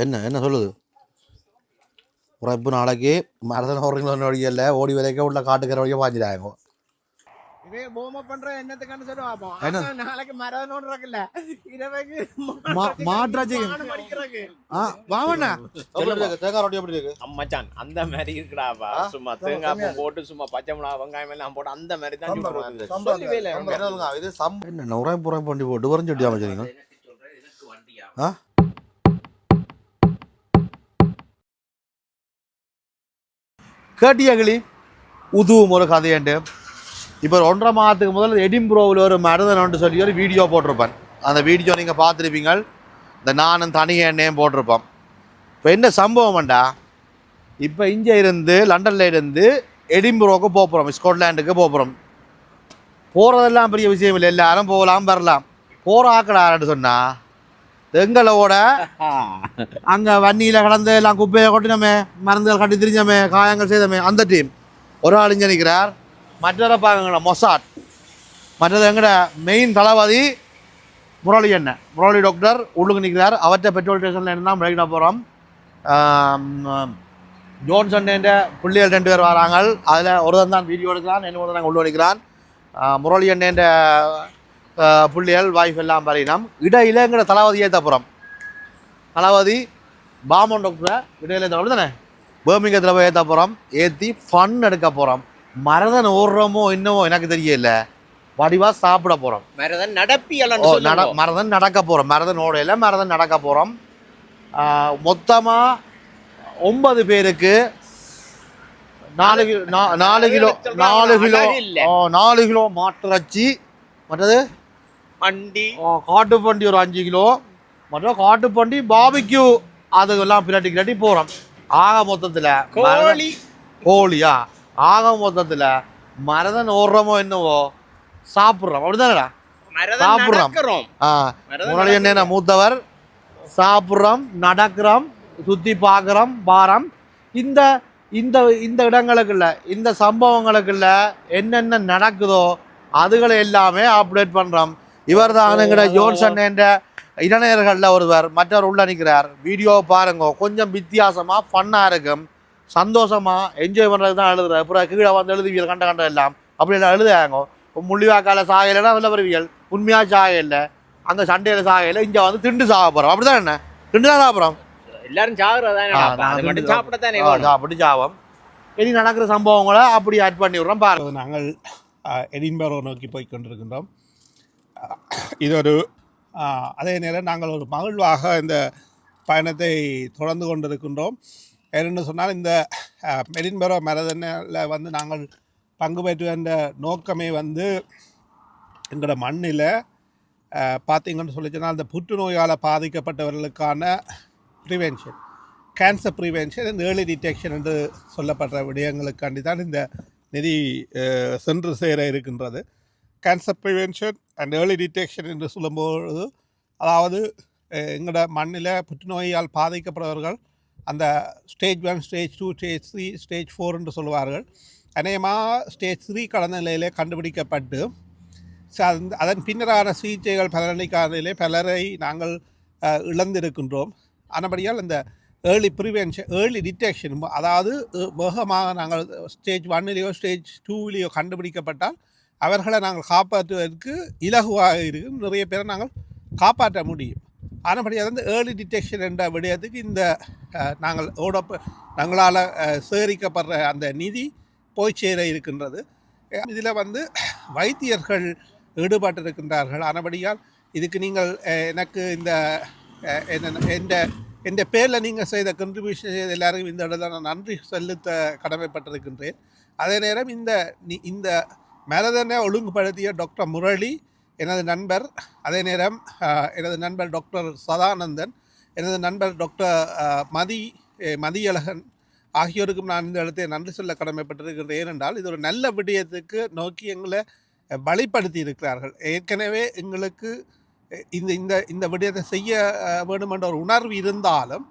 என்ன என்ன சொல்லுது? உழைப்பு நாளைக்கு மரதன் ஓடுறீங்களோ வழியில் ஓடி விலைக்க உள்ள காட்டுக்கிற வழியாக பார்ப்போம் என்ன? அந்த மாதிரி இருக்குடாப்பா சும்மா தேங்காய் பூ போட்டு சும்மா பச்சை மிளகா வெங்காயம் எல்லாம் போட்டு அந்த மாதிரி தான். இது வண்டி போட்டு அமைச்சரிங்க கேட்டியா கிளி உதுவும் ஒரு கதையண்டு. இப்போ ஒன்றரை மாதத்துக்கு முதல்ல எடிம்புரோவில் ஒரு மருதனு சொல்லி ஒரு வீடியோ போட்டிருப்பேன். அந்த வீடியோ நீங்கள் பார்த்துருப்பீங்க இந்த நானும் தனியாக எண்ணெயும் போட்டிருப்போம். இப்போ என்ன சம்பவம்டா இப்போ இங்கே இருந்து லண்டனில் இருந்து எடிம்புரோவுக்கு போக போகிறோம் ஸ்காட்லாண்டுக்கு போகிறோம் போகிறதெல்லாம் பெரிய விஷயம் இல்லை. எல்லாரும் போகலாம் வரலாம். போகிற ஆக்கடாருன்னு சொன்னால் எங்களோட அங்கே வன்னியில் கடந்து எல்லாம் குப்பையை கொட்டினோமே மருந்துகள் கட்டி திரிஞ்சோமே காயங்கள் செய்தோமே அந்த டீம் ஒரு ஆள் இங்கே நிற்கிறார் மற்றவரை பாருங்களா மொசாட். மற்றது எங்கட மெயின் தளபதி முரளி என்ன முரளி டாக்டர் உள்ளுக்கு நிற்கிறார் அவர்கிட்ட பெட்ரோல் ஸ்டேஷனில் இருந்தால் முறைக்கிட போகிறோம் ஜோன்சன் பிள்ளைகள் ரெண்டு பேர் வராங்க. அதில் ஒருத்தன் தான் வீடியோ எடுக்கிறான் என்ன ஒருத்தன் உள்ள ஆஹ் முரளி என்ற புள்ளிகள் வாய்ஃப் எல்லாம் பறினோம் இடையில எங்கட தளபதி ஏற்ற போகிறோம் தளபதி பாமன் டாக்டரை இடையில ஏற்ற தானே பேர்மிங்கத்தில் போய் ஏற்ற போகிறோம் ஏற்றி ஃபன் எடுக்க போகிறோம் மரதன் ஓடுறோமோ என்னவோ எனக்கு தெரியல. வடிவாக சாப்பிட போகிறோம் மரதன் நடப்பி ஓ எல்லாம் நட சொல்லுவோம். மரதன் நடக்க போகிறோம் மரதன் ஓடையில் மரதன் நடக்க போகிறோம் மொத்தமாக ஒன்பது பேருக்கு நாலு கிலோ நாலு கிலோ நாலு கிலோ நாலு கிலோ மாட்டிறைச்சி மற்றது மண்டி ஓ, காட்டுப்பண்டி ஒரு அஞ்சு கிலோ மற்றும் காட்டுப்பண்டி பாபிக்யூ அதுக்கெல்லாம் பிரட்டி கிரட்டி போகிறோம் ஆக மொத்தத்தில் கோழி கோழியா ஆக மொத்தத்தில் மரதன் ஓடுறோமோ என்னவோ சாப்பிட்றோம் அப்படிதானடா சாப்பிடுறோம். ஆ முன்னாடி என்ன மூத்தவர் சாப்பிட்றோம் நடக்கிறோம் சுற்றி பார்க்குறோம் பாரம் இந்த இந்த இந்த இடங்களுக்குள்ள இந்த சம்பவங்களுக்குள்ள என்னென்ன நடக்குதோ அதுகளை எல்லாமே அப்டேட் பண்ணுறோம் இவர் தான் எங்கட ஜோன்சன் என்ற இளைஞர்களில் ஒருவர் மற்றவர் உள்ள நிற்கிறார். வீடியோவை பாருங்க கொஞ்சம் வித்தியாசமாக ஃபன்னாக இருக்கும். சந்தோஷமாக என்ஜாய் பண்ணுறது தான் எழுதுறாரு. அப்புறம் கீழே வந்து எழுதுவியல் கண்ட கண்ட எல்லாம். அப்படி எல்லாம் எழுதுறாங்க. முள்ளிவாக்கால சாகையிலனா வெளில வருவியல் உண்மையாக சாகையில் அங்கே சண்டையில் சாகையில் இங்கே வந்து திண்டு சாக போகிறோம் அப்படி தான் என்ன? திண்டு தான் சாப்பிட்றோம் எல்லாரும் சாகுறதானே சாப்பிட்டு சாவம். இனி நடக்கிற சம்பவங்களை அப்படி ஆட் பண்ணி விட்றோம். பாருங்க. இப்போது நாங்கள் எடின்பரோ நோக்கி போய் கொண்டிருக்கின்றோம். இது ஒரு அதே நேரம் நாங்கள் ஒரு மகிழ்வாக இந்த பயணத்தை தொடர்ந்து கொண்டிருக்கின்றோம் ஏனென்று சொன்னால் இந்த மெரின்பரோ மரதனில் வந்து நாங்கள் பங்கு பெற்று வந்த நோக்கமே வந்து எங்களோட மண்ணில் பார்த்தீங்கன்னு சொல்லி சொன்னால் அந்த புற்றுநோயால் பாதிக்கப்பட்டவர்களுக்கான prevention cancer prevention and early detection என்று சொல்லப்படுற விடயங்களுக்காண்டி தான் இந்த நிதி சென்று சேர இருக்கின்றது cancer prevention and early detection என்று சொல்லும்போது அதாவது எங்களோட மண்ணில் புற்றுநோயால் பாதிக்கப்படுபவர்கள் அந்த stage one stage two stage three stage four என்று சொல்லுவார்கள். அநேகமாக ஸ்டேஜ் த்ரீ கடந்த நிலையிலே கண்டுபிடிக்கப்பட்டு அதன் பின்னரான சிகிச்சைகள் பலனளிக்காததிலே பலரை நாங்கள் இழந்திருக்கின்றோம். ஆனபடியால் இந்த ஏர்லி ப்ரிவென்ஷன் ஏர்லி டிடெக்ஷன் அதாவது வேகமாக நாங்கள் ஸ்டேஜ் ஒன்னிலேயோ ஸ்டேஜ் டூவிலேயோ கண்டுபிடிக்கப்பட்டால் அவர்களை நாங்கள் காப்பாற்றுவதற்கு இலகுவாக இருக்கும். நிறைய பேரை நாங்கள் காப்பாற்ற முடியும். ஆனபடியாக வந்து ஏர்லி டிடெக்ஷன் என்ற விடயத்துக்கு இந்த நாங்கள் ஓட நாங்களால் சேகரிக்கப்படுற அந்த நிதி போய் சேர இருக்கின்றது. இதில் வந்து வைத்தியர்கள் ஈடுபட்டிருக்கின்றார்கள். ஆனபடியால் இதுக்கு நீங்கள் எனக்கு இந்த என்ன எந்த எந்த பேரில் நீங்கள் செய்த கண்ட்ரிபியூஷன் செய்த எல்லாருக்கும் இந்த இடத்துல நான் நன்றி செலுத்த கடமைப்பட்டிருக்கின்றேன். அதே நேரம் இந்த இந்த மரதனை ஒழுங்குபடுத்திய டாக்டர் முரளி எனது நண்பர் அதே நேரம் எனது நண்பர் டாக்டர் சதானந்தன் எனது நண்பர் டாக்டர் மதி மதியழகன் ஆகியோருக்கும் நான் இந்த இடத்தை நன்றி சொல்ல கடமைப்பட்டிருக்கிறது ஏனென்றால் இது ஒரு நல்ல விடயத்துக்கு நோக்கி எங்களை அஹ், இருக்கிறார்கள் ஏற்கனவே எங்களுக்கு இந்த இந்த இந்த விடயத்தை செய்ய வேண்டும் என்ற ஒரு உணர்வு இருந்தாலும்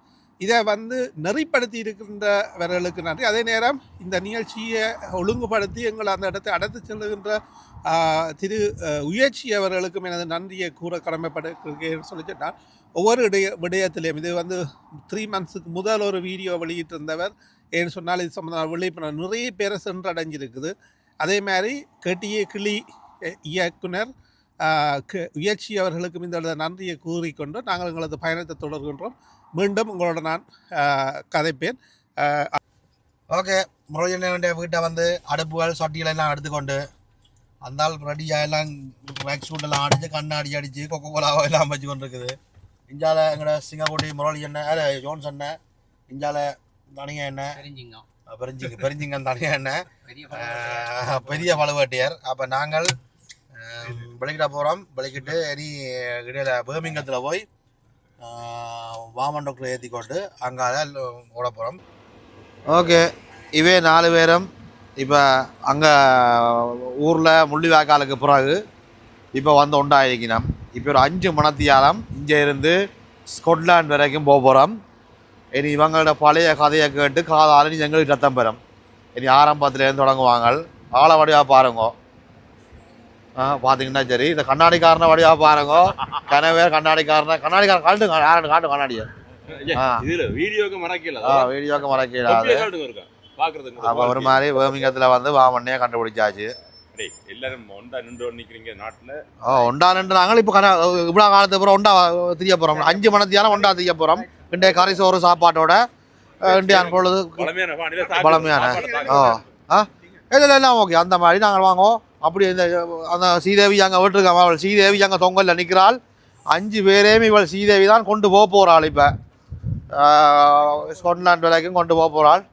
இதை வந்து நெறிப்படுத்தி இருக்கின்றவர்களுக்கு நன்றி. அதே நேரம் இந்த நிகழ்ச்சியை ஒழுங்குபடுத்தி எங்களை அந்த இடத்தை அடைத்து செல்லுகின்ற திரு உயர்ச்சி அவர்களுக்கும் எனது நன்றியை கூற கடமைப்படுகிறேன் சொல்லி சொன்னால் ஒவ்வொரு இடைய விடயத்திலையும் இது வந்து த்ரீ மந்த்ஸுக்கு முதல் ஒரு வீடியோ வெளியிட்டிருந்தவர். ஏன்னு சொன்னால் இது சம்மந்தமான விழிப்புணர்வு நிறைய பேரை சென்றடைஞ்சிருக்குது. அதே மாதிரி கெட்டிய கிளி இயக்குனர் உயர்ச்சி அவர்களுக்கும் இந்த நன்றியை கூறிக்கொண்டு நாங்கள் எங்களது பயணத்தை தொடர்கின்றோம். மீண்டும் உங்களோட நான் கதைப்பேன். ஓகே முரளியண்ணனுடைய வீட்டை வந்து அடுப்புகள் சட்டிகள் எல்லாம் எடுத்துக்கொண்டு அந்த ஆள் ரெடியாக எல்லாம் மேக் சூட் எல்லாம் அடிச்சு கண்ணாடி அடிச்சு கொக்கோ கோலாவோ எல்லாம் வச்சு கொண்டு இருக்குது இஞ்சால எங்களோட சிங்கக்குடி முரளி எண்ணெய் அது ஜோன்ஸ் எண்ணெய் இஞ்சால தனியா எண்ணெய் பெருஞ்சிங்க பெருஞ்சிங்கன் தனியா எண்ணெய் பெரிய பழுவேட்டையர். அப்போ நாங்கள் வெளிக்கிட்ட போகிறோம் வெளிக்கிட்டு இனி இடையில பேர்மிங்கத்தில் போய் வாமன் ஏற்றி கொண்டு அங்கால ஓட போகிறோம் ஓகே. இவே நாலு பேரும் இப்போ அங்கே ஊரில் முள்ளிவாய்க்காலுக்கு பிறகு இப்போ வந்து உண்டாயிருக்கணும் இப்போ ஒரு அஞ்சு மணத்தியாலம் இங்கே இருந்து ஸ்கொட்லாண்ட் வரைக்கும் போக போகிறோம் இனி இவங்களோட பழைய கதையை கேட்டு காதாலும் எங்களுக்கு ரத்தம் பெறும். இனி ஆரம்பத்துலேருந்து தொடங்குவாங்க. ஆள பாருங்க. பார்த்தீங்கன்னா சரி. இந்த கண்ணாடிக்காரனை வடிவா பாருங்க. கனவே கண்ணாடிக்காரனை. கண்ணாடிக்காரன் காட்டு யாரும் காட்டு கண்ணாடியை? இதுல வீடியோக்கு மறக்கல. வீடியோக்கு பாக்குறதுக்கு அப்போ ஒரு மாதிரி வேமிங்கத்தில் வந்து வாமண்ணையே கண்டுபிடிச்சாச்சு. எல்லாரும் ஒண்டா நின்று நிக்கிறீங்க நாட்டுல? ஓ ஒண்டா நின்றாங்க இப்போ கன இவ்வளோ காலத்துக்கு அப்புறம் ஒண்டா திரிய போகிறோம் அஞ்சு மணத்தியாலும் ஒண்டா திரிய போகிறோம் இன்றைய சோறு சாப்பாட்டோட இந்தியா பொழுது பழமையான. ஓ ஆ. இதில் எல்லாம் ஓகே. அந்த மாதிரி நாங்கள் வாங்குவோம். அப்படி இந்த அந்த ஸ்ரீதேவி அங்கே விட்டுருக்காங்க. அவள் ஸ்ரீதேவி அங்கே தொங்கலில் நிற்கிறாள் அஞ்சு பேரையும் இவள் ஸ்ரீதேவி தான் கொண்டு போக போகிறாள் இப்போ. ஸ்கொட்லாண்ட் வரைக்கும் கொண்டு போக போகிறாள்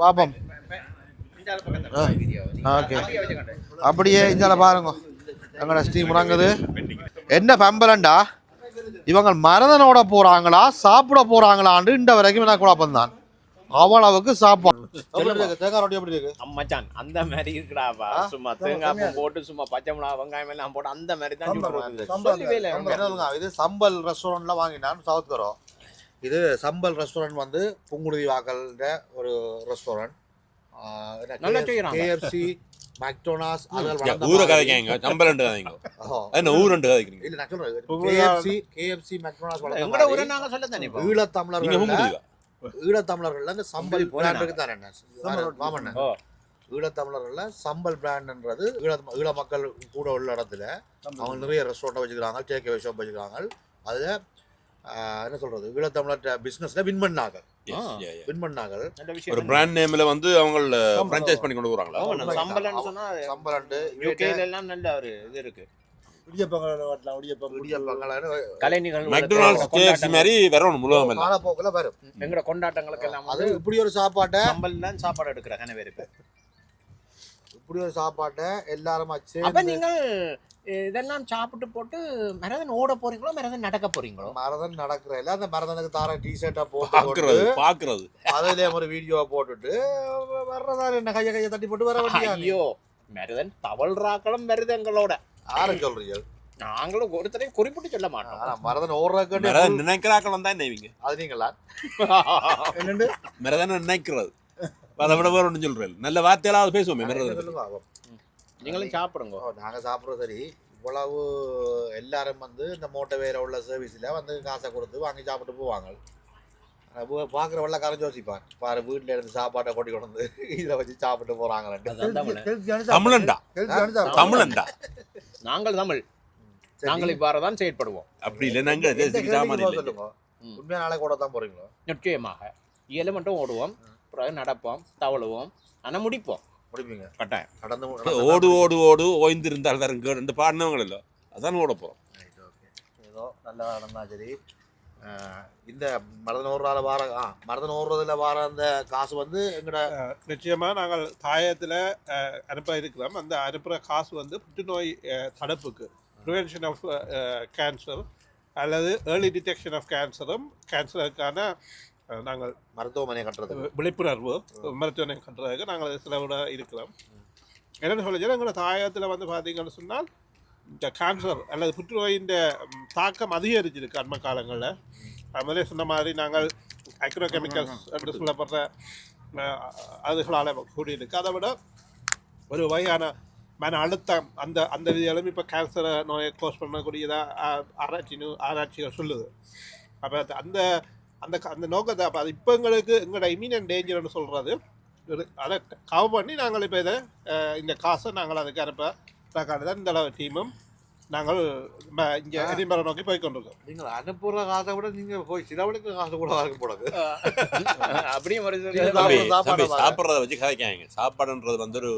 பாப்போம். ஓகே. அப்படியே இந்தால பாருங்க. எங்கட ஸ்ரீ முறங்குது என்ன பம்பலண்டா இவங்க மரதனோட போகிறாங்களா சாப்பிட போகிறாங்களான்னு இந்த வரைக்கும் என்ன குழப்பம் தான் அவ்வளவுக்கு சாப்பாடு. தேங்காய் ரொட்டி எப்படி இருக்கு. அம்மச்சான் அந்த மாதிரி இருக்குடாப்பா. சும்மா தேங்காய் போட்டு சும்மா பச்சை மிளகா வெங்காயம் எல்லாம் போட்டு அந்த மாதிரி தான் இது சம்பல் ரெஸ்டாரண்ட்ல வாங்கினான் சவுத் கரோ இது சம்பல் ரெஸ்டாரண்ட் வந்து புங்குடுதி வாக்கல்ன்ற ஒரு ரெஸ்டாரண்ட். கேஎஃப்சி மெக்டோனாஸ் வளர்ந்த ஊரை கதைக்காங்க சம்பளண்டு கதைங்க. ஓ. என்ன ஊரண்டு கதைக்கிறீங்க? இல்ல நான் சொல்றேன். கேஎஃப்சி கேஎஃப்சி மெக்டோனாஸ் எங்கட ஊரை நாங்க சொல்ல தானே நீங்க ஈழத்தமிழர்கள் இந்த சம்பல் பிராண்டுக்கு தானே என்ன. ஈழத்தமிழர்கள்ல சம்பல் பிராண்ட்ன்றது ஈழ ஈழ மக்கள் கூட உள்ள இடத்துல அவங்க நிறைய ரெஸ்டாரண்ட் வச்சுக்கிறாங்க டேக் அவே ஷாப் வச்சுக்கிறாங்க. அதுல என்ன சொல்றது? ஈழத்தமிழர் பிசினஸ்ல வின் பண்ணாங்க. வின் பண்ணாங்க. ஒரு பிராண்ட் நேம்ல வந்து அவங்க பிரான்ச்சைஸ் பண்ணி கொண்டு வராங்களா சொன்னா சம்பலண்டு யூகேல எல்லாம் நல்ல ஒரு இது இருக்கு. எங்கட கொண்டாட்டங்களுக்கு எல்லாம் அது இப்படி ஒரு சாப்பாட்டை சம்பல் தான் சாப்பாடு எடுக்கிற கனவேருக்கு இப்படி ஒரு சாப்பாட்டை எல்லாரும் வச்சு அப்ப நீங்கள் இதெல்லாம் சாப்பிட்டு போட்டு மரதன் ஓட போறீங்களோ மரதன் நடக்க போறீங்களோ? மரதன் நடக்கிறதில்ல அந்த மரதனுக்கு தார டிஷர்ட்டை போட்டு பாக்குறது அதுலயே ஒரு வீடியோ போட்டுட்டு வர்றதா என்ன கைய கைய தட்டி போட்டு வர வேண்டியா ஐயோ மருதன் தவழ்றாக்களும் வருது எங்களோட. யாரும் சொல்றீங்க? நாங்களும் ஒருத்தரையும் குறிப்பிட்டு சொல்ல மாட்டோம். ஆனா மரதன் ஓடுறதுக்கு மரதன் நினைக்கிறாக்கள் வந்தா என்ன இவங்க அது நீங்களா? என்னண்டு? மரதன் நினைக்கிறது. அதை விட வேற ஒன்றும் சொல்றேன் நல்ல வார்த்தையெல்லாம் பேசுவோமே மரதன். நீங்களும் சாப்பிடுங்க. ஓ, நாங்க சாப்பிடுறது சரி. இவ்வளவு எல்லாரும் வந்து இந்த மோட்டை வேற உள்ள சர்வீஸ்ல வந்து காசை கொடுத்து வாங்கி சாப்பிட்டு போவாங்க. பார்க்குற வெள்ளக்காரன் யோசிப்பான். பாரு வீட்டில் இருந்து சாப்பாட்டை கொட்டி கொண்டு வந்து இதை வச்சு சாப்பிட்டு தமிழ். தமிழன்டா. தமிழன்டா. நாங்கள் தமிழ். நாங்கள் இவ்வாறு தான் செயற்படுவோம். அப்படி இல்லை நாங்க தேசிக்கு சாமான் இல்லை. சொல்லுங்க ம். உண்மையா நாளை கூட தான் போறீங்களோ? நிச்சயமாக. இயல மட்டும் ஓடுவோம். பிறகு நடப்போம் தவழுவோம். ஆனா முடிப்போம். முடிப்பீங்க. கட்டாயம். நடந்து ஓடு ஓடு ஓடு ஓய்ந்திருந்தால் தருங்க ரெண்டு பாடினவங்க இல்லை அதான் ஓட. ஏதோ நல்லா நடந்தா சரி. இந்த மரதன் ஓடுறால வார ஆ மரதன் ஓடுறதுல வார அந்த காசு வந்து எங்கட நிச்சயமாக நாங்கள் தாயத்தில் அனுப்ப இருக்கிறோம் அந்த அனுப்புகிற காசு வந்து புற்றுநோய் தடுப்புக்கு ப்ரிவென்ஷன் ஆஃப் கேன்சர் அல்லது ஏர்லி டிடெக்ஷன் ஆஃப் கேன்சரும் கேன்சருக்கான நாங்கள் மருத்துவமனை கட்டுறது விழிப்புணர்வு மருத்துவமனை கட்டுறதுக்கு நாங்கள் செலவிட இருக்கிறோம். என்னென்னு சொல்லிச்சு எங்களோட தாயத்தில் வந்து பார்த்தீங்கன்னு சொன்னால் இந்த கேன்சர் அல்லது புற்றுநோயின் தாக்கம் அதிகரிச்சிருக்கு அண்மை காலங்களில். முதலே சொன்ன மாதிரி நாங்கள் அக்ரோ கெமிக்கல்ஸ் என்று சொல்லப்படுற அதுகளால் கூடியிருக்கு. அதை விட ஒரு வகையான மன அழுத்தம் அந்த அந்த விதியாலும் இப்போ கேன்சரை நோயை கோஸ் பண்ணக்கூடியதாக ஆராய்ச்சி ஆராய்ச்சிகள் சொல்லுது. அப்போ அந்த அந்த அந்த நோக்கத்தை அப்போ அது இப்போ எங்களுக்கு எங்களோட இமீனியன் டேஞ்சர்னு சொல்கிறது அதை கவர் பண்ணி நாங்கள் இப்போ இதை இந்த காசை நாங்கள் அதுக்கு அனுப்ப தான் இந்த அளவு டீமும் நாங்கள் இங்கே எதிர்மறை நோக்கி போய் கொண்டிருக்கோம் நீங்கள் அனுப்புற காசை விட நீங்க போய் சிலவளுக்கு காசு கூட வாங்க போடாது சாப்பாடு சாப்பிட்றத வச்சு கதைக்காங்க சாப்பாடுன்றது வந்து ஒரு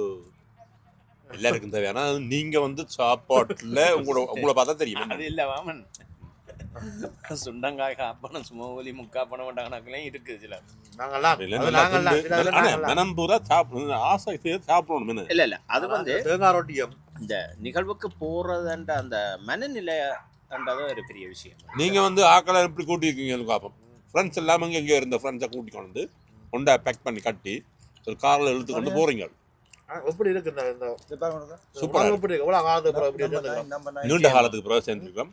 எல்லாருக்கும் தேவை ஆனா நீங்க வந்து சாப்பாட்டுல உங்களோட உங்களை பார்த்தா தெரியும் அது இல்ல வாமன் சுண்டங்காய் காப்பணம் சுமோலி முக்கா பணம் கணக்குலையும் இருக்குது சில நாங்கெல்லாம். மனம் பூரா சாப்பிடணும் ஆசை சாப்பிடணும் இல்ல இல்ல அது வந்து தேங்காய் ரொட்டியும் இந்த நிகழ்வுக்கு போறதுன்ற அந்த மனநிலைன்றது ஒரு பெரிய விஷயம். நீங்க வந்து ஆக்களை எப்படி கூட்டியிருக்கீங்கன்னு பார்ப்போம் ஃப்ரெண்ட்ஸ் எல்லாமே இங்கே இங்கே இருந்த ஃப்ரெண்ட்ஸை கூட்டி கொண்டு வந்து கொண்டா பேக் பண்ணி கட்டி ஒரு காரில் இழுத்து கொண்டு போறீங்க. ஆ, எப்படி இருக்கு இந்த சூப்பரா எப்படி இருக்கு? எவ்வளவு காலத்துக்கு நீண்ட காலத்துக்கு பிறகு சேர்ந்துருக்கோம்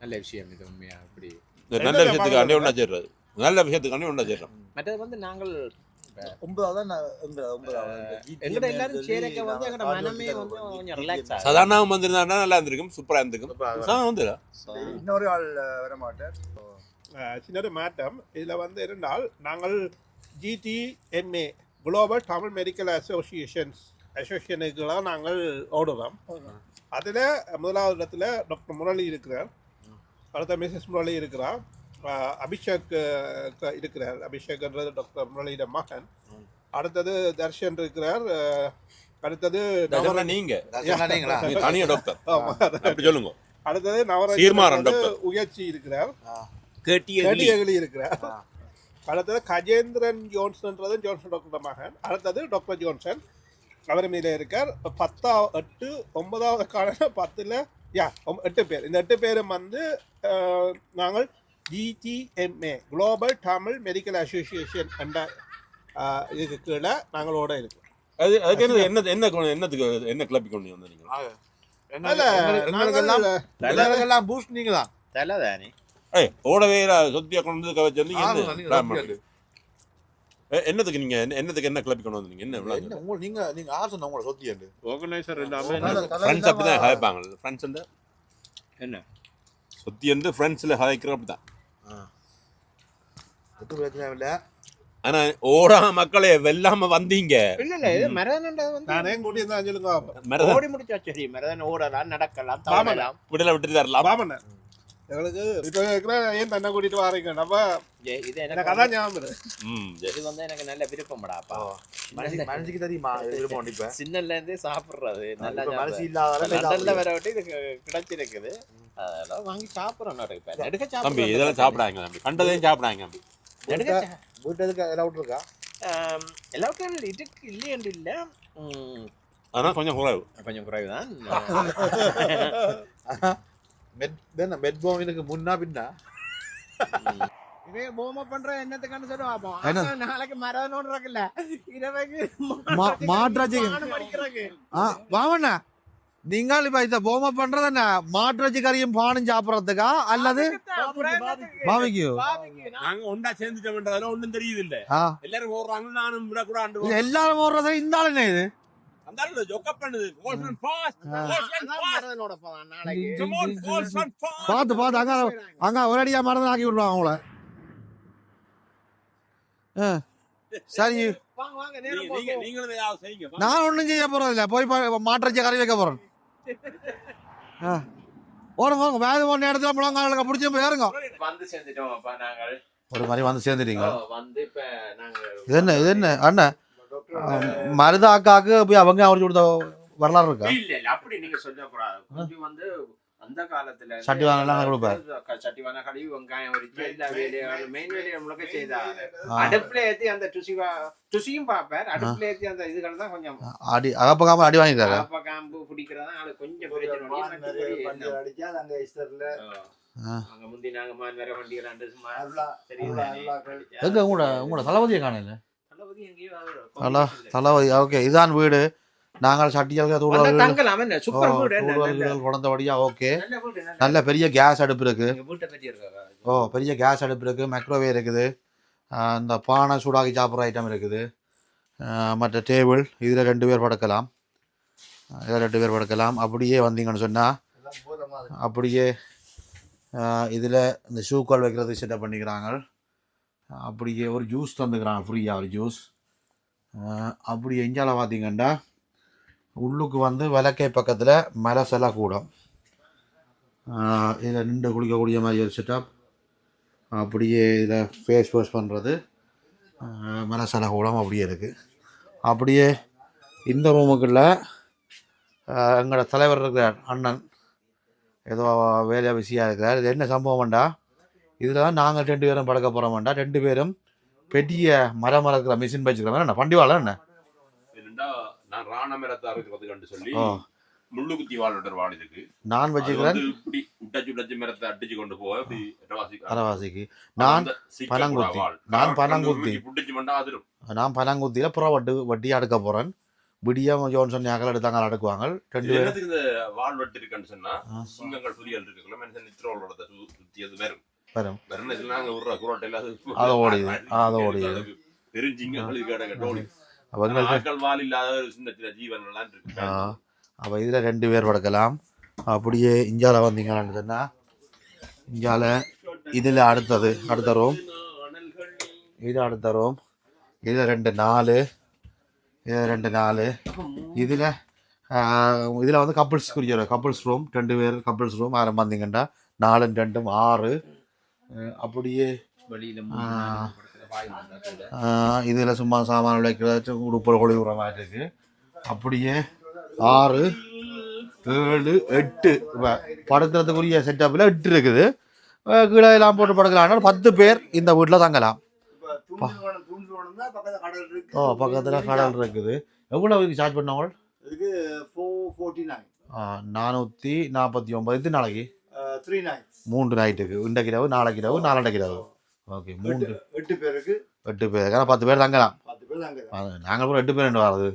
நல்ல விஷயம் இது உண்மையா? அப்படி. நல்ல விஷயத்துக்கு அண்டே ஒன்றா சேர்றது நல்ல விஷயத்துக்கு அண்டே ஒன்றா சேர்றோம் மற்றது வந்து நாங்கள் ஒன்பதாவது நான் எங்க- ஒன்பதாவது. இந்த GTM எங்கட எல்லாரும் சொல்லி சேரக்க வந்து நாங்க எங்கட பாட்டு மனமே வச்சுட்டு வந்து இருக்கோம். கொஞ்சம் ரிலாக்ஸ் ஆகும் சாதாரணமாக வந்திருந்தா நல்லா இருந்திருக்கும் சூப்பரா இருந்திருக்கும் சாதாரண வந்து இன்னொரு ஆள் வர மாட்டார் சின்ன ஒரு மாற்றம் இதில் வந்து இருந்தால் நாங்கள் GTMA global Tamil medical associations அசோசியேஷனுக்கெல்லாம் நாங்கள் ஓடுறோம் அதில் முதலாவது இடத்துல டாக்டர் முரளி இருக்கிறார் அடுத்த மிஸ்ஸஸ் முரளி இருக்கிறார் அபிஷேக் இருக்கிறார். அபிஷேக்ன்றது டாக்டர் முரளியோட மகன். அடுத்தது தர்ஷன் இருக்கிறார். அடுத்தது நீங்க. தனியா டாக்டர் சொல்லுங்க. அடுத்தது டாக்டர். உயர்ச்சி இருக்கிறார். கேட்டிய கேடியகலி இருக்கிறார். அடுத்தது கஜேந்திரன் ஜோன்சன்ன்றது ஜோன்சன் டாக்டர் மகன். அடுத்தது டாக்டர் ஜோன்சன். அவர் மீது இருக்கார். பத்தா எட்டு ஒன்பதாவது கால பத்தில் யா எட்டு பேர். இந்த எட்டு பேரும் வந்து நாங்கள் GTMA global Tamil medical association என்ற இதுக்கு கீழே நாங்களோட இருக்கோம் அது அதுக்கு என்ன என்ன என்ன என்னத்துக்கு என்ன கிளப்பி கொண்டு எங்களுக்கெல்லாம் நாங்கள் பூஸ்ட் நீங்க தான் தலை தானே ஏய் ஓடவே சொத்தியா கொண்டு வந்து வச்சு ஆமா, நீங்க என்ன சொத்தியா ஏ, என்னத்துக்கு நீங்க என்ன- கிளப்பி கொண்டு வந்தீங்க? என்ன விளையாண்டு என்ன உங்க நீங்க நீங்க ஆர் சொன்ன உங்களோட சொத்தியாண்டு ஆர்கனைசர் ஃப்ரெண்ட்ஸ் அப்படி தான் கதைப்பாங்க ஃப்ரெண்ட்ஸ் வந்து என்ன? சொத்தி வந்து ஃப்ரெண்ட்ஸில் கதைக்கிற அப்படி தான் ஒத்து பிரச்சனை இல்ல. ஆனா ஓடா மக்களே வெல்லாம வந்தீங்க. இல்ல இல்ல இது மரதன்ன்றது வந்து நானே கூட்டி இருந்தா சொல்லுங்க மரத ஓடி முடிச்சா சரி மரதன் ஓடலாம் நடக்கலாம் விடல விட்டுட்டு தரலாம் பாமண்ண எங்களுக்கு இப்போ இருக்கிற ஏன் தன்னை கூட்டிட்டு வாரீங்க? நம்ம இது எனக்கு அதான் ஞாபகம் இது வந்து எனக்கு நல்ல விருப்பம்டாப்பா மனசுக்கு மனசுக்கு தெரியுமா? விருப்பம் இப்ப? சின்னல இருந்தே சாப்பிடுறது. நல்லா மனசு. இல்லாத லண்டன்ல வர விட்டு இது கிடைச்சிருக்குது. அதெல்லாம் வாங்கி சாப்பிடுறோம் இப்ப. நெடுக்க தம்பி சாப்பிடுறோம் இதெல்லாம் சாப்பிடாங்க தம்பி. கண்டதையும் சாப்பிடாங்க தம்பி. நெடுக்க வீட்டுக்கு எல்லாம் இருக்கா? எல்லாவற்றும் இதுக்கு இல்லை என்று இல்ல. ஆனா கொஞ்சம் குறைவு. கொஞ்சம் குறைவுதான். மெட் என்ன மெட் போமினுக்கு முன்னா பின்னா. இதே போமா பண்ற என்னத்துக்கான சொல்லுவா என்ன? நாளைக்கு மரதனோடு இருக்குல்ல இரவைக்கு மா- மாற்றாச்சு. படிக்கிறக்கு வாமண்ணா நீங்கள் இப்ப இந்த போம பண்றது என்ன? மாட்டுறச்சி கறியும் பானும் சாப்பிடறதுக்கா? அல்லது பாவிக்கு நாங்க ஒண்டா பார்த்து பார்த்து அங்க அங்க ஒரு அடியா மறந்து ஆக்கி விடுவாங்க அவங்கள. ஆ, சரி. நான் ஒண்ணும் செய்ய போறது இல்ல. போய் மாட்டுறச்சி கறி வைக்க போறேன். ஆ. ஓடுங்க ஓடுங்க வேறு ஒரு இடத்துல முழங்காலுக்கு பிடிச்சி போய் ஏறுங்க. வந்து சேர்ந்துட்டோம் நாங்கள். ஒரு மாதிரி வந்து சேர்ந்துட்டீங்க. இது என்ன இது என்ன? அண்ணன் மருத அக்காக்கு போய் அவங்க அவருக்கு கொடுத்த வரலாறு இருக்கா இல்ல இல்ல அப்படி நீங்க சொல்லக்கூடாது. கொஞ்சம் வந்து அந்த காலத்துல சட்டி வாங்கலாம் கொடுப்பாரு. சட்டி வாங்க கழுவி வெங்காயம் உரிச்சு எல்லா வேலையும் மெயின் வேலையை முழுக்க செய்தாரு. அடுப்புல ஏத்தி அந்த டுசி டுசியும் பாப்பார் அடுப்புல ஏத்தி அந்த இதுகள் தான் கொஞ்சம் அடி அகப்பக்காம அடி வாங்கிட்டாரு காப்பா காம்பு பிடிக்கிறதா அது கொஞ்சம் பிரச்சனை? அடிச்சா நாங்க இஸ்டர்ல. அங்க முந்தி நாங்க மான் வேற வண்டிகள் ஆண்டு சும்மா உங்களோட உங்களோட தளபதியை காணல தளபதி தளபதி ஓகே இதான் வீடு. நாங்கள் நல்ல- வீடுகள் கொண்டபடியா ஓகே. நல்ல பெரிய கேஸ் அடுப்பு இருக்கு. ஓ பெரிய கேஸ் அடுப்பு இருக்கு மைக்ரோவேவ் இருக்குது. இந்த பானை சூடாக்கி சாப்பிட்ற ஐட்டம் இருக்குது. மற்ற டேபிள் இதில் ரெண்டு பேர் படுக்கலாம். இதில் ரெண்டு பேர் படுக்கலாம். அப்படியே வந்தீங்கன்னு சொன்னால் அப்படியே இதில் இந்த ஷூக்கால் வைக்கிறது செட்டப் பண்ணிக்கிறாங்க. அப்படியே ஒரு ஜூஸ் தந்துக்கிறான் ஃப்ரீயாக ஒரு ஜூஸ் அப்படி எஞ்சால பார்த்தீங்கன்னா உள்ளுக்கு வந்து விளக்கை பக்கத்தில் மலசெல்லாம் கூடும். இதில் நின்று குளிக்கக்கூடிய மாதிரி ஒரு செட்டப் அப்படியே இதில் ஃபேஸ் வாஷ் பண்ணுறது மலசலை கூடம் அப்படியே இருக்குது அப்படியே இந்த ரூமுக்குள்ள எங்களோட தலைவர் இருக்கிறார் அண்ணன். ஏதோ வேலை பிஸியாக இருக்கிறார். இது என்ன சம்பவம்டா இதில் நாங்கள் ரெண்டு பேரும் படுக்க போகிறோம்டா ரெண்டு பேரும் பெரிய மரம் மறக்கிற மிஷின் வச்சுக்கிறோம் என்ன? பண்டிவாளம் என்ன? நான் ராண மரத்தை அறுக்கிறது கண்டு சொல்லி முள்ளு குத்தி வாழ் நான் வச்சுக்கிறேன் இப்படி உட்டச்சு உட்டச்சு மரத்தை அடிச்சு கொண்டு போக அரவாசிக்கு நான் பனங்குத்தி. நான் பனங்குத்தி. நான் பனங்குத்தியில் புற வட்டு வட்டியாக எடுக்க போகிறேன் விடியா ஜோன்சன் யாக்கள் எடுத்தாங்க அடுக்குவாங்க. ரெண்டு பேரும் இந்த வாழ் வெட்டு இருக்குன்னு சொன்னா. சிங்கங்கள் புலிகள் இருக்குல்ல மனுஷன் நித்திரோளோட சுத்தி அது வரும் ஒரு சின்ன சின்ன ஜீவன் எல்லாம் இருக்கு அப்போ இதில் ரெண்டு பேர் படுக்கலாம். அப்படியே இஞ்சால வந்தீங்கன்னு சொன்னால் இஞ்சால இதில் அடுத்தது அடுத்த ரூம் இது அடுத்த ரூம் இதில் ரெண்டு நாலு. இதில் ரெண்டு நாலு. இதில் இதில் வந்து கப்புள்ஸ் குறிக்கிற கப்புள்ஸ் ரூம் ரெண்டு பேர் கப்புள்ஸ் ரூம் ஆரம் வந்தீங்கன்னா நாலு ரெண்டும் ஆறு. அப்படியே இதில் சும்மா சாமான் விளைக்கிறது உடுப்பு கொழுகுற மாதிரி இருக்குது அப்படியே ஆறு ஏழு எட்டு. இப்போ படுக்கிறதுக்குரிய செட்டப்பில் எட்டு இருக்குது. கீழே எல்லாம் போட்டு படுக்கலாம். பத்து பேர் இந்த வீட்டில் தங்கலாம். ஓ பக்கத்தில் கடல் இருக்குது. எவ்வளோ இதுக்கு சார்ஜ் பண்ணவங்க? இதுக்கு ஃபோர் ஃபோர்ட்டி நைன் நானூற்றி நாற்பத்தி ஒம்பது இது நாளைக்கு? த்ரீ நைன்ஸ் மூன்று நைட்டுக்கு இன்றைக்கு இரவு நாளைக்கு இரவு நாளடைக்கு இரவு. ஓகே மூன்று. எட்டு பேருக்கு. எட்டு பேர். ஏன்னா பத்து பேர் தங்கலாம். நாங்கள் கூட எட்டு பேர் ரெண்டு வர்றது.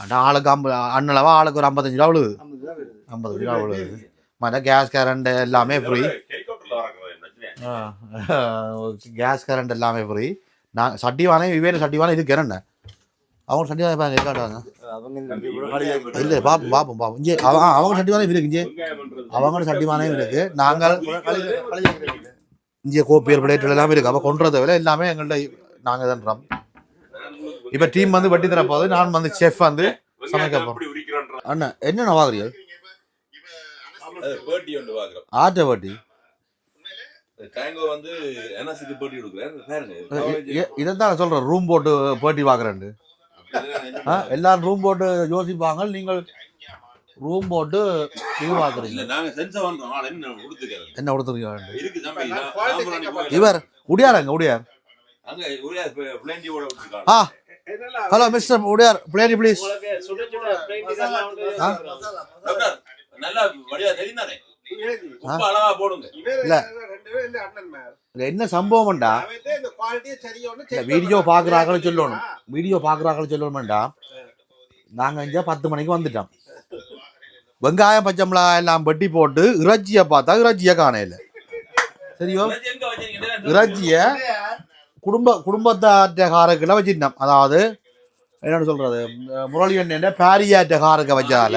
அண்ணா ஆளுக்கு ஐம்பது அண்ணளவா ஆளுக்கு ஒரு ஐம்பத்தஞ்சு ரூபா விழுது. ஐம்பது ரூபா விழுது. மற்ற கேஸ் கரண்ட் எல்லாமே ஃப்ரீ கேஸ் கரண்ட் எல்லாமே ஃப்ரீ நான் சட்டி வானே விவேல சட்டி வானே இது கரண்ட் அவங்க சட்டி வானே பாருங்க இருக்காட்டாங்க இல்லை பாப்போம் பாப்போம் பாப்போம். இங்கே அவங்க அவங்க வானே இருக்கு இங்கே. அவங்களோட சட்டி வானே இருக்கு. நாங்கள் இங்கே கோப்பியர் பிளேட் எல்லாமே இருக்கு. அப்போ கொண்டு வரத விலை எல்லாமே எங்கள்கிட்ட நாங்கள் தான்றோம் இப்போ டீம் வந்து வட்டி தரப்போகுது நான் வந்து செஃப் வந்து சமைக்க உரிக்கிறான்ற? அண்ணா என்னென்ன வாங்குறீங்க? ஆட்டை வட்டி இதைத்தான் சொல்கிறேன் ரூம் போட்டு பேட்டி ஆ எல்லாரும் ரூம் போட்டு யோசிப்பாங்க. நீங்கள் ரூம் போட்டு பண்றோம் ஆள் என்ன கொடுத்துருக்கீங்க இவர் உடையாருங்க உடையார் ஆ. Hello mister Udayar. பிளேடி ப்ளீஸ் நல்லா என்ன சம்பவம்டா? வீடியோ பார்க்குறாங்களும் சொல்லணும். வீடியோ பார்க்குறாங்களும் சொல்லணும்டா. நாங்கள் இங்கே பத்து மணிக்கு வந்துட்டோம். வெங்காயம் பச்சை மிளகாய் எல்லாம் வெட்டி போட்டு இறைச்சியை பார்த்தா இறைச்சியை காணையில். சரியோ? இறைச்சி எங்க வச்சீங்க இறைச்சியை குடும்ப குடும்பத்தாற்ற காரக்கில் வச்சிருந்தோம் அதாவது என்னன்னு சொல்கிறது முரளி எண்ணெய் பாரியாற்ற காரக்க வச்சதால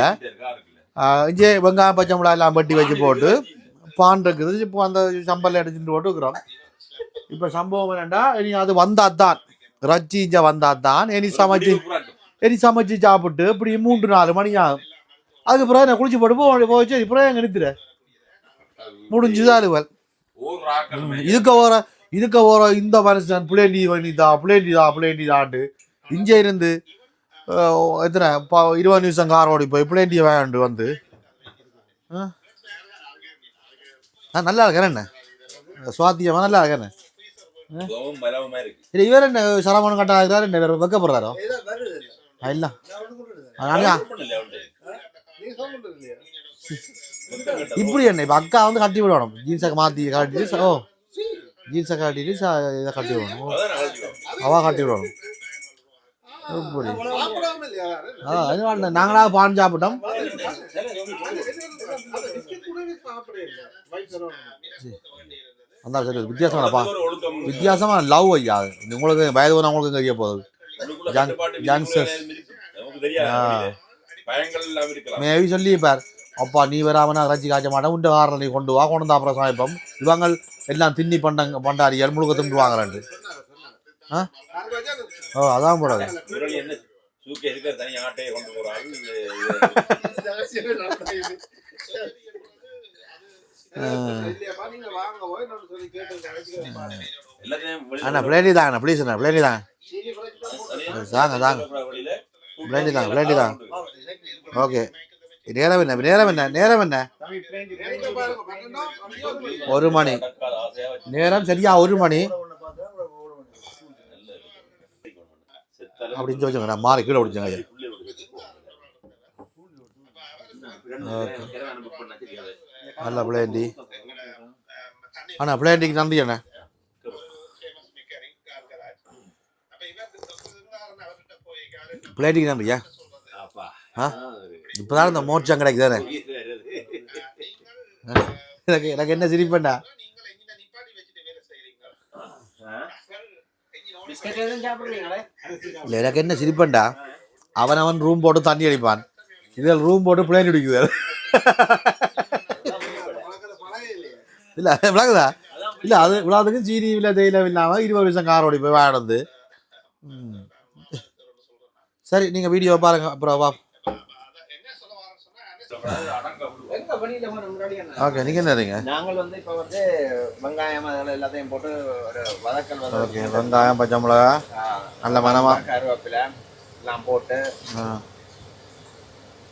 இங்கே வெங்காயம் பச்சை மிளகா எல்லாம் வெட்டி வச்சு போட்டு பான் இருக்குது இப்போ அந்த சம்பல் எடுத்துட்டு போட்டு இருக்கிறோம் இப்போ சம்பவம் என்னண்டா இனி அது வந்தால் தான் ரச்சி இஞ்சா இங்கே வந்தாதான் இனி சமைச்சு இனி சமைச்சு சாப்பிட்டு இப்படி மூன்று நாலு மணி ஆகும் அதுக்கு பிறகு நான் குளிச்சு போட்டு போ போச்சு அப்புறம் எங்கே நிறுத்துற முடிஞ்சுதான் அலுவல் இதுக்கு வர இதுக்கு வர இந்த மனுஷன் புளேண்டி வண்டிதா புளேண்டிதா புளேண்டிதாண்டு இங்கே இருந்து எத்தனை? ப இருபது நிமிஷம் கார் ஓடி போய் புளேண்டியை வேண்டு வந்து. ஆ? நல்லா இருக்கிறேன் என்ன? சுவாத்தியமா நல்லா இருக்கிறேன் கோவம் பலவமா இருக்கு. இல்லை இவர் என்ன சரவணன் கட்டா இருக்கிறாரு என்ன இவர் வைக்கப்படுறாரோ இல்ல. இப்படி என்ன இப்போ அக்கா வந்து கட்டி விடணும். ஜீன்ஸை மாற்றி கட்டிட்டு ஓ. ஜீன்ஸை கட்டிட்டு இதை கட்டி விடணும். அவ கட்டி விடணும். ஆ அது. நாங்களாக பான் சாப்பிட்டோம். அந்த சரி வித்தியாசமானப்பா. ஒரு ஒழுக்கம் வித்தியாசமா லவ் ஐயா. உங்களுக்கு வயது வந்தா உங்களுக்கு தெரிய போகுது? இருக்கலாம். மேபி சொல்லியிருப்பார் அப்பா நீ வராமனா இறைச்சி காய்ச்ச மாட்டேன். உண்டு காரில் நீ கொண்டு வா. கொண்டு அப்புறம் சமைப்போம் இவங்க எல்லாம் தின்னி பண்டங்க பண்டாரியால் முழுக்க தின்றுவாங்க ரெண்டு ஆ ஓ அதான் போடாது. முரளி என்ன சூக்கே இருக்கிற தனி ஆட்டையை கொண்டு எல்லாத்தையும் அண்ணா பிளேண்டி தாங்கண்ணா ப்ளீஸ் அண்ணா பிளேண்டி தாங்க. தாங்க தாங்க. பிளேண்டி தாங்க பிளேண்டி தாங்க. ஓகே. நேரம் என்ன நேரம் என்ன நேரம் என்ன? ஒரு மணி. நேரம் சரியா ஒரு மணி. அப்படின்னு சொல்லி நான் மாறி கீழே பிடிச்சேங்க ஐயா. நல்ல பிளேண்டி அண்ணா பிளேண்டிக்கு நன்றி அண்ணா. பிளேண்டிக்கு நன்றியா. ஆ? இப்போதான் இந்த மோட்சம் கிடைக்குதானே? எனக்கு எனக்கு என்ன சிரிப்பேன்டா இல்லை எனக்கு என்ன சிரிப்பண்டா அவன் அவன் ரூம் போட்டு தண்ணி அடிப்பான் இதில் ரூம் போட்டு பிளேன் அடிக்குது இல்லை விளக்குதா இல்லை அது விழாதுக்கும் சீனி இல்லை தேயிலம் இல்லாமல் இருபது வருஷம் கார் ஓடி போய் வாங்கினது சரி நீங்கள் வீடியோ பாருங்கள் அப்புறம் வா எங்க வெளியில போன முன்னாடி என்ன ஓகே நீங்கள் என்ன இருக்கீங்க நாங்கள் வந்து இப்ப வந்து வெங்காயம் அதெல்லாம் எல்லாத்தையும் போட்டு ஒரு வதக்கல் ஓகே. வெங்காயம் பச்சை மிளகா நல்ல மனமா கருவேப்பிலை எல்லாம் போட்டு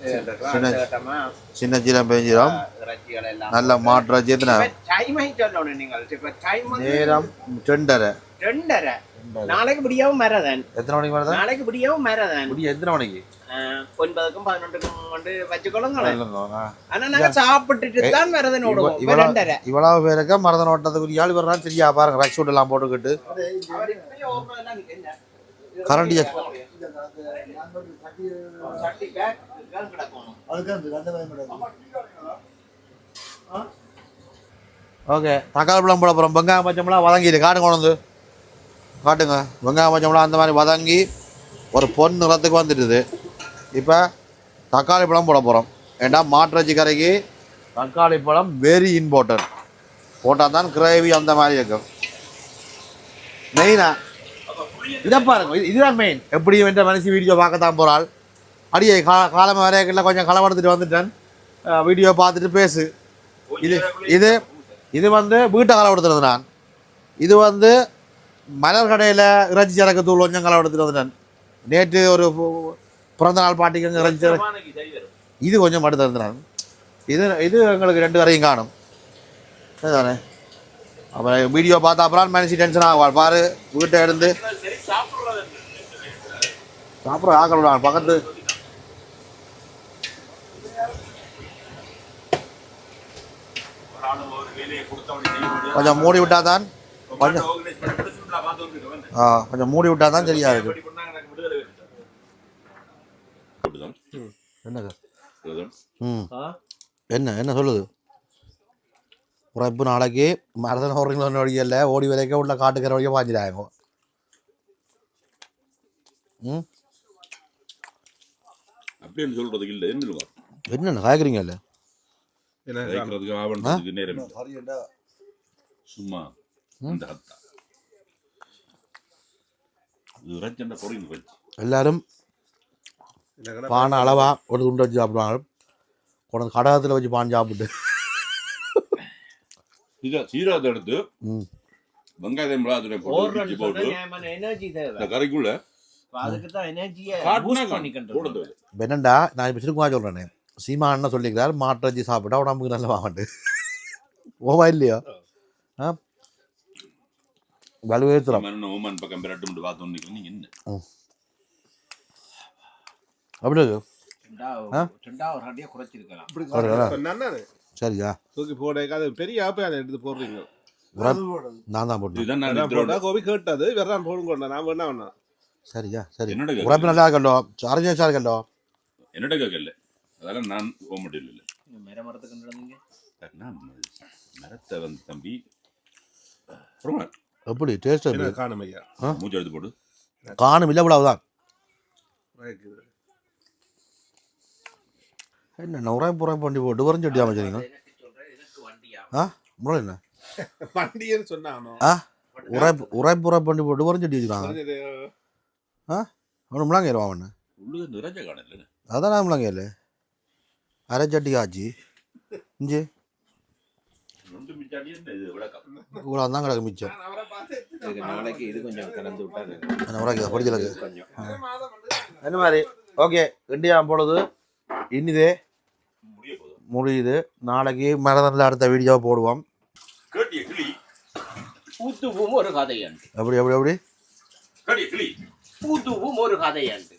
சின்ன- சீரம் எல்லாம் நல்ல மாற்ற வந்து நேரம் ரெண்டரை. ரெண்டரை. நாளைக்கு விடியவும் மரதன் எத்தனை மணிக்கு வருதா நாளைக்கு விடியவும் மரதன் முடிய எத்தனை மணிக்கு? ஒன்பதுக்கும் பதினொன்றுக்கும் சொல்லுங்க ஆ. ஆனா நாங்க சாப்பிட்டுட்டு தான் மரதன் இப்ப இவ்வளவு பேருக்கு மரதன் ஓட்டத்துக்கு ஆள் வர்றான் சரியா பாருங்க ரக் ஷூட் எல்லாம் போட்டுக்கிட்டு? கரண்டிய ஓகே தக்காளி பழம் போட போகிறோம் வெங்காயம் பச்சைமிளகா வதங்கிடு காட்டுங்க கொண்டு வந்து. காட்டுங்க. வெங்காயம் பச்சைமிளகா அந்த மாதிரி வதங்கி ஒரு பொன் நிறத்துக்கு வந்துடுது. இப்போ தக்காளி பழம் போட போகிறோம் ஏன்னா மாட்டுறச்சி கரைக்கு தக்காளி பழம் வெரி இம்பார்ட்டன்ட் போட்டால் தான் கிரேவி அந்த மாதிரி இருக்கும். மெயினா இதை பாருங்க. இதுதான் மெயின் எப்படி என்ற மனசு வீடியோ பார்க்க தான் போகிறாள் அடியே கா காலமை வரையில கொஞ்சம் களவெடுத்துட்டு வந்துட்டேன். வீடியோ பார்த்துட்டு பேசு. இது இது இது வந்து வீட்டை களவெடுத்துறது நான். இது வந்து மலர் கடையில் இறைச்சி சரக்கு தூள் கொஞ்சம் களவெடுத்துட்டு வந்துட்டேன். நேற்று ஒரு பு- பிறந்த நாள் பாட்டிக்கு அங்கே இறைச்சி இது கொஞ்சம் மட்டும் தந்துடுறேன் இது இது எங்களுக்கு ரெண்டு வரையும் காணும். அதுதானே அப்புறம் வீடியோ பார்த்தா அப்புறம் மனசு டென்ஷன் ஆகுவாள் பாரு வீட்டை இருந்து சாப்பிட்ற விடுவாங்க பக்கத்து கொஞ்சம் மூடி விட்டா தான் கொஞ்சம் ஆ கொஞ்சம் மூடி விட்டா தான் சரியா இருக்கு. என்னங்க ம் என்ன என்ன சொல்லுது? அப்புறம் இப்போ நாளைக்கு மரதன் ஓடுறீங்களோ வழியில் ஓடி வரைக்கும் உள்ள காட்டுக்கிற வழியாக பாஞ்சிடாங்க ம்? அப்படின்னு சொல்றதுக்கு இல்ல என்ன கேட்கறதுக்கு ஆவணத்துக்கு நேரம். சரியண்டா சும்மா இந்த எல்லாரும் பானை அளவா ஒரு துண்டு வச்சு சாப்பிடுவாங்க. கொண்டு கடகத்தில் வச்சு பான் சாப்பிட்டு. சீரா சீரகத்தை எடுத்து ம். வெங்காயம் மிளகாத்துறை போட்டு போட்டு இந்த கறிக்குள்ள என்னண்டா? நான் இப்போ சுருக்கமாக சொல்கிறேனே சீமா அண்ணன் சொல்லிக்கிறார் மாட்டு வச்சு சாப்பிட்டா உடம்புக்கு நல்ல வாங்கண்டு ஓவா இல்லையா? ஆ? வலுவேற்றுறோம் உமன் பக்கம் பிரட்டு பார்த்தோம் என்ன? அப்படி சரியா? பெரிய ஆப்பே அதை எடுத்து போடுறீங்க. நான் தான் போட்டேன். கோபி கேட்டது வேறான் போடுங்க நான் வேணா வேணா. சரியா சரி. உடம்பு நல்லா இருக்கண்டோ? சார்ஜா இருக்கண்டோ? என்னோட கேட்கல அதெல்லாம் நான் போக முடியல மேல மரத்தை கண்டுடாதீங்க தம்பி எப்படி டேஸ்ட் என்ன எப்படி காணும் ஐயா? மூச்சு எடுத்து போடு. காணும் இல்லை இவ்வளவுதான் என்ன உரை புறை பண்ணி போட்டு வரைஞ்சி வட்டி அமைச்சிருங்க ஆ? முறை என்ன? வண்டின்னு சொன்னானோ? ஆ? உரை உரை புறை பண்ணி போட்டு வரைஞ்சி வட்டி வச்சுருக்காங்க. ஆ? அவனு நிறைஞ்ச காணல அதான் நான் முழங்கையில் அரைச்சட்டி காய்ச்சி இஞ்சி ரெண்டு மிச்சாடி என்ன இது விளக்கம் இவ்வளோ தான் கிடக்கு மிச்சம். நாளைக்கு இது கொஞ்சம் கலந்து என்ன உரைக்கு படிச்சலுக்கு கொஞ்சம். என்ன மாதிரி? ஓகே இந்தியா பொழுது இனிதே முடியுது. நாளைக்கு மரதனில் அடுத்த வீடியோ போடுவோம். பூத்துவும் ஒரு எப்படி எப்படி? கேட்டிய கிளி. பூத்துவும் ஒரு கதையண்டு.